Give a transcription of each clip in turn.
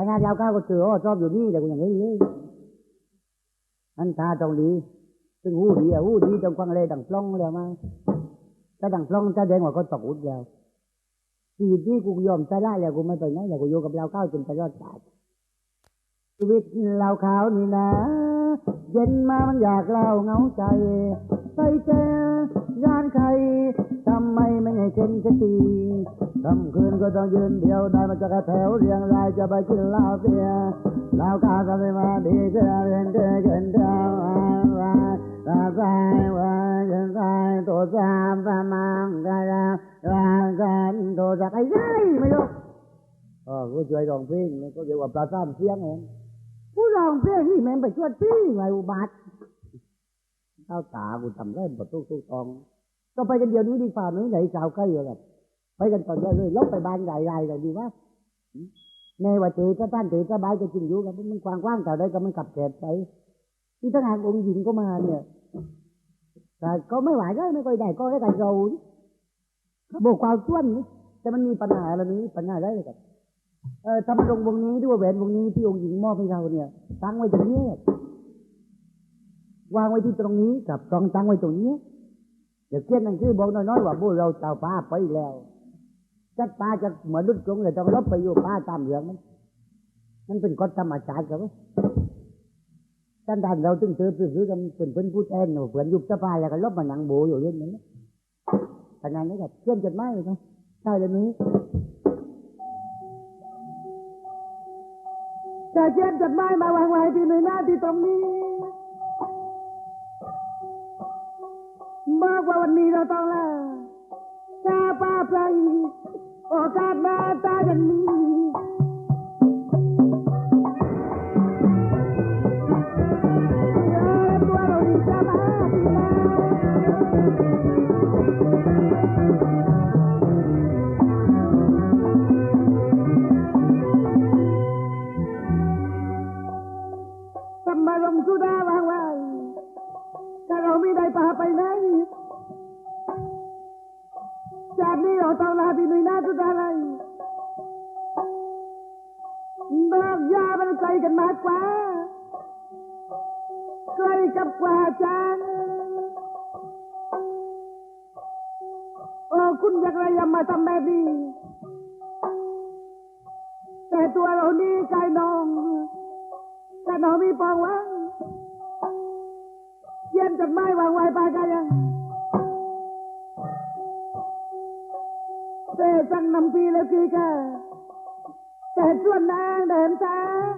ขนาดยาวก้าวก็เจออ๋อชอบอยู่นี่แต่กูอย่างนี้เลยอันตาตรงนี้ซึ่งหูดีอะหูดีตรงกวางเลยดังปล้องเลยมาถ้าดังปล้องจะแดงว่าก็ตกอุดแล้วชีวิตนี้กูยอมใจได้แล้วกูไม่ไปไหนแล้วกูอยู่กับเราก้าวจนตลอดกาลชีวิตเราขาวนี่นะ เย็นมามันอยากเล่าเงาใจ ไปเจอยานใครทำไมไม่ให้เช่นสักที คำคืนก็ต้องยืนเดียวได้มาจากแถวเรียงรายจะไปกินเหล้าเบียร์เหล้ากาวกันไมมาดีเจอเรียนเจอกันเดียวว่าตาใจว่าฉันใจตัวสามประมังกันว่ากันตัวจากไอ้ยัยไม่รู้อ๋อกูช่วยร้องเพลงก็เรียกว่าปลาซ้ำเสียงเองกูร้องเพลงนี่แม่งไปช่วยพี่ไงอุบัติเข้าตากูทำได้ประตูตู้ตอง ก็ไปกันเดียวนี้ดีกว่าไหมไหนสาวใกล้อยู่กัน ไปกันตอนเดียวเลยลบไปบานใหญ่ๆกันดีวะในว่าเจก็ต้านเจก็บายจะจริงอยู่กันมันกว้างกว้างแต่ได้ก็มันกลับแกบไปที่ทหารองค์หญิงก็มาเนี่ยแต่ก็ไม่ไหวได้ไม่ค่อยได้ก็ได้แต่เราเขาบอกความส่วนนี่แต่มันมีปัญหาอะไรนี้ปัญหาได้เลยกันเออทำมาลงวงนี้ด้วยแหวนวงนี้ที่องค์หญิงมอบให้เราเนี่ยตั้งไว้ตรงนี้วางไว้ที่ตรงนี้กับกองตั้งไว้ตรงนี้เดี๋ยวเขียนหนังสือบอกน้อยๆว่าพวกเราเจ้าป้าไปแล้ว จัดป้าจะเหมือนดุดกรงเลยต้องลบไปอยู่ป้าตามเหลืองมันมันเป็นกฎธรรมชาติครับท่านท่านเราตึงเจอซื้อกันเป็นเพื่อนผู้แทนหนูเพื่อนยุบสภาแล้วก็ลบมาหนังโบอยู่เรื่องนี้ขนาดนี้กับเขียนจดหมายนะใช่เลยนี้จะเขียนจดหมายมาวางไว้ที่หน่วยหน้าที่ตรงนี้บอกว่าวันนี้เราต้องลาตาป้าไป อ กว่าจางโอ้คุณอยากอะไรยามาทำแบบนี้แต่ตัวเรานี่กายน้องแต่น้องมีปองว่างเยี่ยมจดหมายวางไว้ไปกันยังเตจังนำปีแล้วกีกะแต่ส่วนนางเดินทาง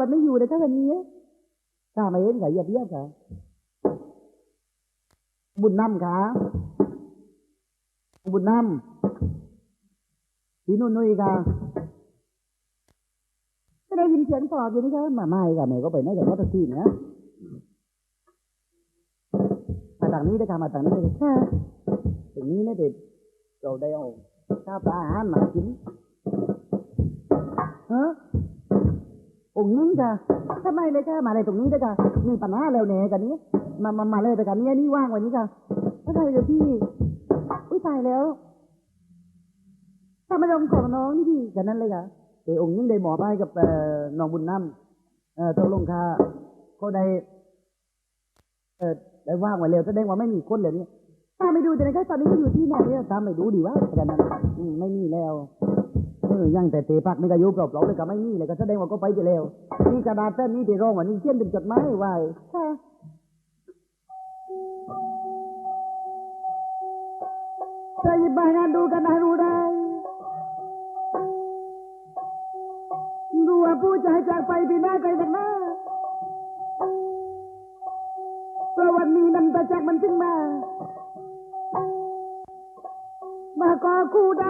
วนไม่อยู่เลยค่ะวันนี้ข้าไม่เห็นค่ะอย่าเบี้ยค่ะบุญนำค่ะบุญนำพี่นุ่นนุ้ยค่ะไม่ได้ยินเสียงตอบอยู่นี่ค่ะมาไม่ค่ะแม่ก็ไปไหนกับรถแท็กซี่เนี่ยมาทางนี้ได้ค่ะมาทางนี้ได้ค่ะตรงนี้นะเด็กเราได้เอาข้าวปลาอาหารมากินฮะ องค์นี้ค่ะทำไมเลยค่ะมาเลยตรงนี้ได้ค่ะมีปัญหาแล้วเนี่ยกันนี้ มามามาเลยแต่กันนี้นี่ว่างวันนี้ค่ะถ้าใครเดี๋ยวพี่อุ้ยตายแล้วทำอารมของน้องนี่ดีกันนั้นเลยค่ะเออองค์ยิ่งได้หมอไปกับเอ่อน้องบุญน้ำเอ่อตกลงค่ะก็ได้เออได้ว่างไว้เร็วแสดงว่าไม่มีคนเลยนี่ตามไปดูแต่ในแค่ตอนนี้ก็อยู่ที่ไหนเนี่ยตามไปดูดีว่ากันนั้นอืมไม่มีแล้ว ยังแต่เตะพักไม่ก็อยู่เปล่าเปล่าเลยก็ไม่มีเลยก็แสดงว่าก็ไปไปแล้วนี่กระดาษแท่นนี้ที่ร้องว่านี่เขียนเป็นจดหมายไว้ค่ะใครบ้านดูกันนะรู้ได้ดูว่าผู้ชายจากไปปีหน้าใครสักน้าเพราะวันนี้นันตาจากมันถึงมา มาก่อคู่ได้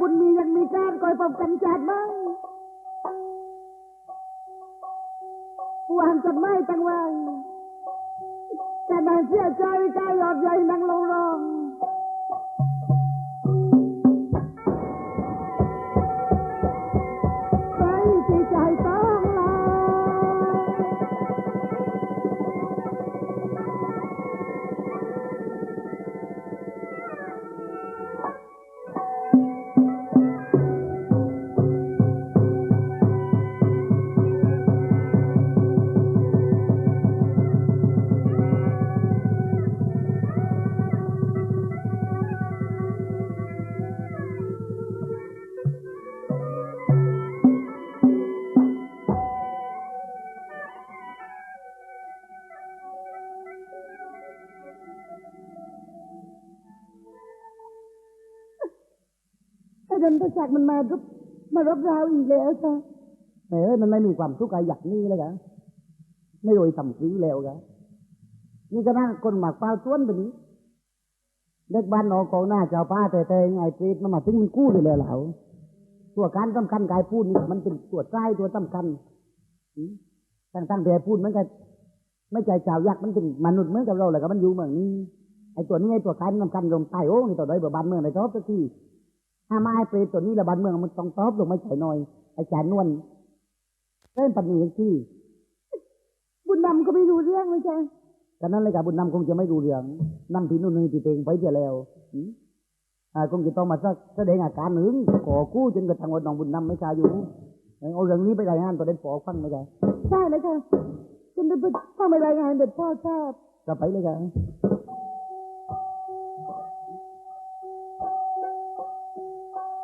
บุญมียังมีการคอยปบกันจัดบ้างวางจดไมายตั้งไว้แต่นางเสียใจใจหยอดใหญ่นางลงรอง เดินประจักมันมารบมารบเราอีกแล้วค่ะแหมเอ้ยมันไม่มีความสุขอะไรอยากนี่เลยกะไม่โดยทำคือแล้วกะนี่ก็น่าคนหมากเปล่าต้วนแบบนี้เด็กบ้านนอกองหน้าเจ้าป้าแต่แต่ไงเปรตมันมาถึงมันกู้เลยแล้วเหล่าตัวการสำคัญกายพูดนี่มันเป็นตัวใต้ตัวสำคัญตั้งตั้งแต่พูดมันก็ไม่ใจชาวยักษ์มันเป็นมนุษย์เหมือนกับเราแหละก็มันอยู่เมืองนี้ไอ้ตัวนี้ไอ้ตัวการสำคัญลงใต้โอ้นี่ตัวใดบ่บ้านเมืองในทอบสักที ถ้ามาไอ้เปรตตัวนี้ละบานเมืองมันต้องตอบลงไม่ใช่หน่อยไอ้แจนนวลเล่นปันนี้ที่บุญนำก็ไม่รู้เรื่องเลยจ้ะฉะนั้นเลยกับบุญนำคงจะไม่ดูเรื่องนำที่นู่นนี่ที่เพลงไปเดียแล้วอ่าคงจะต้องมาสักแสดงอาการหนึ่งขอกู้จนกระทั่งวันน้องบุญนำไม่กล้าอยู่เอาเรื่องนี้ไปรายงานตัวเด็นปอฟังไม่ได้ใช่เลยค่ะคุณจะไปเข้าไปรายงานเด็ดพ่อทราบก็ไปเลยกันทำมาลงที่ะ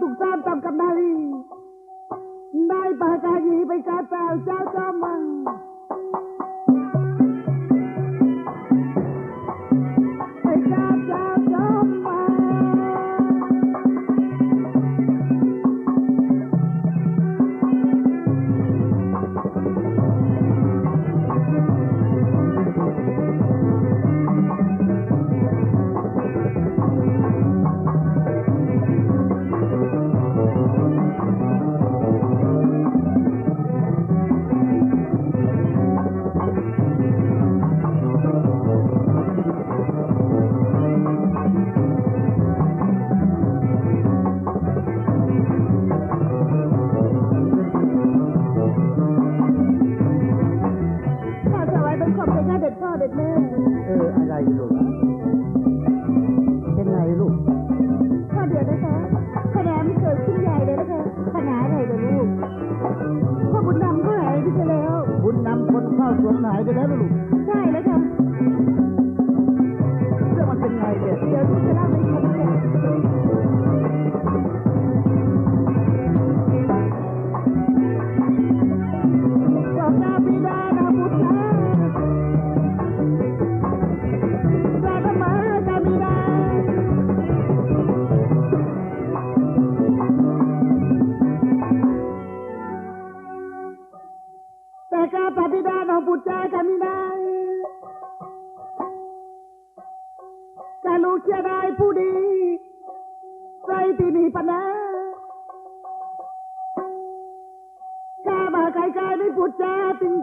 ยิงเฝ้าตุกตันขอบใจนะเด็ดพ่อเด็ดแม่ เอออะไรลูก เป็นไงลูก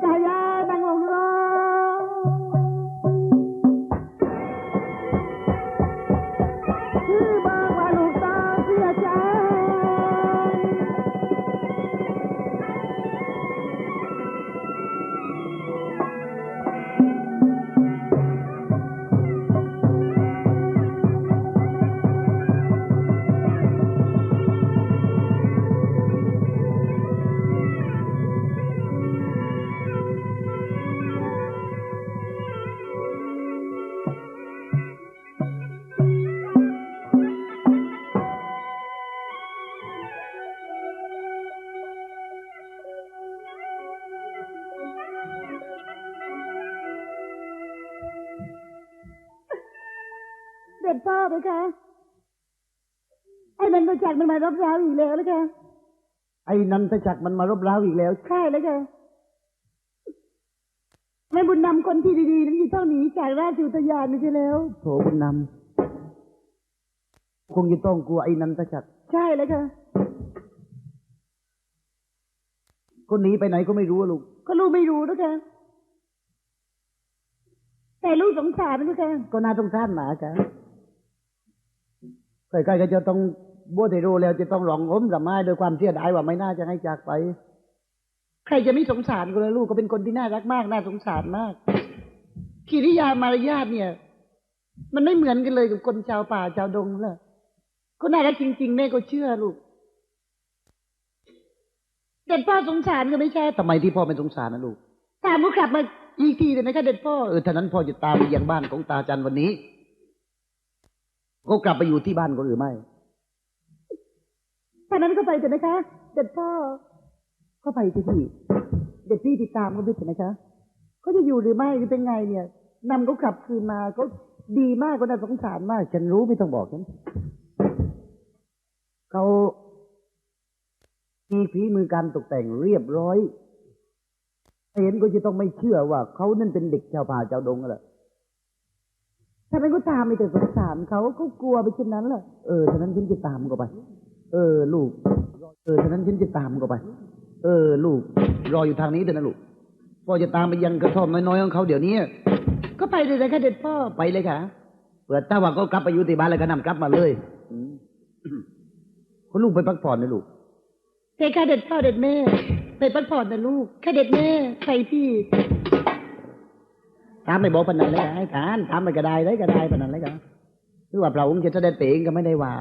ไก ไหมคะไอ้มันมาจากมันมารบเราอีกแล้วนะคะ ไอ้นันทจักรมันมารบเร้าอีกแล้วใช่แล้วค่ะแม่บุญนำคนที่ดีๆนั้นอยู่เท่านี้จากราชอุทยานไม่ใช่แล้วโถบุญนำคงจะต้องกลัวไอ้นันทจักรใช่แล้วค่ะคนหนีไปไหนก็ไม่รู้อะลูก ก็ลูกไม่รู้นะคะแต่ลูกสงสารนะคะก็น่าสงสารหมาจ้ะ ใกล้ๆก็จะต้องบวชให้รู้แล้วจะต้องหลงอมกับไม้โดวยความเสียดายว่าไม่น่าจะให้จากไป ใครจะไม่สงสารก็เลยลูกก็เป็นคนที่น่ารักมาก น่าสงสารมากกิริยามารยาทเนี่ย มันไม่เหมือนกันเลยกับคนชาวป่าชาวดงเลยก็น่ารักจริง ๆ แม่ก็เชื่อลูกเด็ดพ่อสงสารก็ไม่ใช่ทำไมที่พ่อไม่สงสารนะลูกตามก็กลับมาอีกทีเลยนะคะเด็ดพ่อเออท่านั้นพ่อจะตามไปยังบ้านของตาจันวันนี้ ก็กลับไปอยู่ที่บ้านก็หรือไม่ตอนนั้นก็ไปเถอะนะคะ เด็ดพ่อ ก็ไปสิพี่ เด็ดพี่ติดตามก็ไปเถอะนะคะ เขาจะอยู่หรือไม่หรือเป็นไงเนี่ยนำเขากลับคืนมาเขาดีมากก็น่าสงสารมาก ฉันรู้ไม่ต้องบอกฉันเขามีฝีมือการตกแต่งเรียบร้อยเห็นก็จะต้องไม่เชื่อว่าเขานั่นเป็นเด็กชาวป่าชาวดงอะไร ถ้าเป็นก็ตามไปแต่สงสารเขาเขากลัวไปเช่นนั้นแหละเออฉะนั้นฉันจะตามก็ไป เออ ลูก เออฉะนั้นฉันจะตามก็ไป เออ ลูก รออยู่ทางนี้เถอะนะลูกพ่อจะตามไปยังกระท่อมน้อยๆของเขาเดี๋ยวนี้ ก็ไปเลยนะคะเด็ดพ่อไปเลยค่ะ เปิดถ้าว่าเขากลับไปอยู่ที่บ้านแล้วก็นำกลับมาเลยคุณลูกไปพักผ่อนนะลูกเทค่ะเด็ดพ่อเด็ดแม่ ไปพักผ่อนนะลูกค่ะเด็ดแม่ใครพี่ ถามไม่บอกปนันเลยไอ้ฐานถามไปก็ได้ได้ก็ได้ปนันเลยกันหรือว่าพระองค์จะเสด็จไปเองก็ไม่ได้ว่า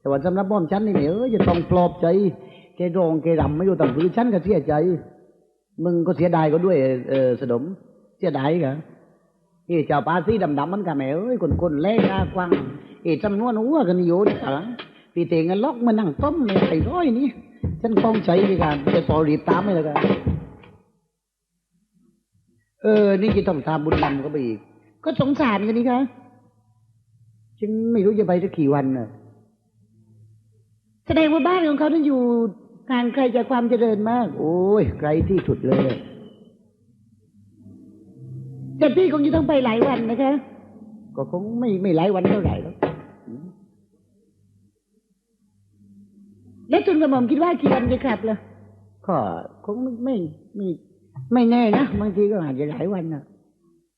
แต่ว่าสำหรับบ้อมฉันนี่เนี่ยเออจะต้องปลอบใจแกโรงแกรำไม่อยู่ต่างคือฉันก็เสียใจ มึงก็เสียดายก็ด้วย เออสะดมเสียดายกะนี่เจ้าปาสีดำๆมันกะแม่เอ้ยคนคนๆแล่กากว้างเอ้จำนวนหัวกันอยู่นี่ยปีเตงกันล็อกมานั่งต้มในไอ้ร้อยนี่ฉันคงใจดีกันจะพอรีบตามไปเลยกัน เออ นี่จะต้องตามบุญนำก็ไปอีก ก็สงสารกันนี่คะฉันไม่รู้จะไปสักกี่วันน่ะ แสดงว่าบ้านของเขานั้นอยู่ห่างไกลจากความเจริญมาก โอ้ยไกลที่สุดเลยแต่พี่คงจะต้องไปหลายวันนะคะ ก็คงไม่ไม่หลายวันเท่าไหร่แล้วแล้วทุนกระหม่อมคิดว่ากี่วันจะกลับล่ะก็คงไม่ไม่ ไม่ไม่แน่นะบางทีก็อาจจะหลายวันน่ะ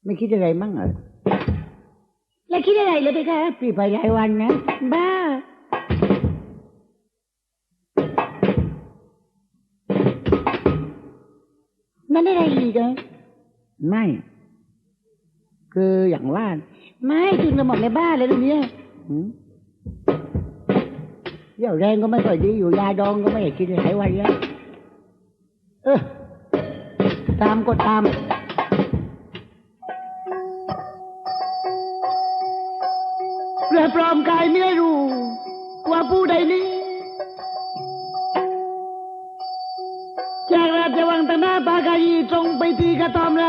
ไม่คิดอะไรมั่งอะแล้วคิดอะไรเลยไปคะพี่ไปหลายวันนะบ้านั่นอะไรอีกอะไม่ คืออย่างว่าไม่ทุนกระหม่อมในบ้านเลยตรงเนี้ยหืมเรี่ยวแรงก็ไม่ค่อยดีอยู่ยาดองก็ไม่ได้กินหลายวันแล้วเออ ตามก็ตามเรือปลอมกายไม่รู้ ว่าผู้ใดนี้จากราชวังตนาปากายีตรงไปที่กระทอมไร